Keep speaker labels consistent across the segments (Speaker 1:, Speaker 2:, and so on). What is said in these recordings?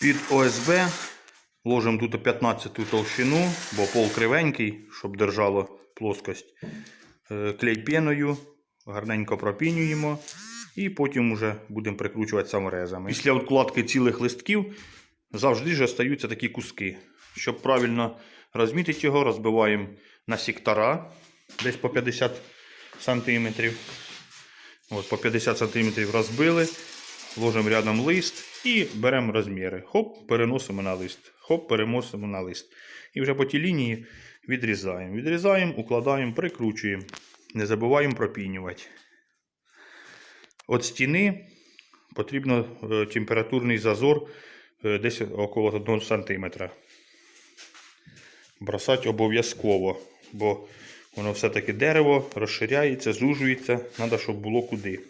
Speaker 1: Під ОСБ ложимо тут 15 толщину, бо пол кривенький, щоб держало плоскость. Е, Клей пеною, гарненько пропінюємо. І потім вже будемо прикручувати саморезами. Після відкладки цілих листків завжди ж остаються такі куски. Щоб правильно розмітити його, розбиваємо на сектора десь по 50 см. От, по 50 см розбили, ложимо рядом лист і беремо розміри. Хоп, переносимо на лист. Хоп, переносимо на лист. І вже по тій лінії відрізаємо. Відрізаємо, укладаємо, прикручуємо. Не забуваємо пропінювати. От стіни потрібно е, температурний зазор е, десь около 1 см. Бросати обов'язково, бо воно все-таки дерево розширяється, зужується. Треба, щоб було куди.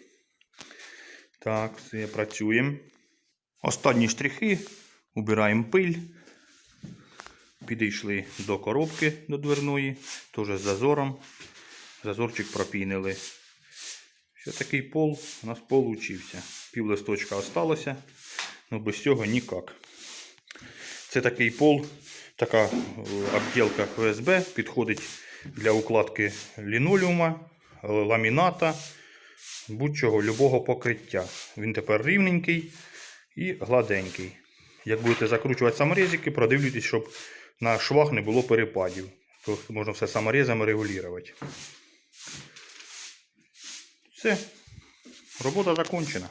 Speaker 1: Так, все, працюємо. Останні штрихи. Убираємо пиль. Підійшли до коробки до дверної, теж з зазором. Зазорчик пропінили. Що такий пол у нас получився. Пів листочка осталося, але без цього ніяк. Це такий пол, така е, обділка ФСБ, підходить для укладки лінолеума, ламіната, будь-чого, любого покриття. Він тепер рівненький і гладенький. Як будете закручувати саморізики, продивлюйтесь, щоб на швах не було перепадів. То можна все саморізами регулювати. Все, робота закончена.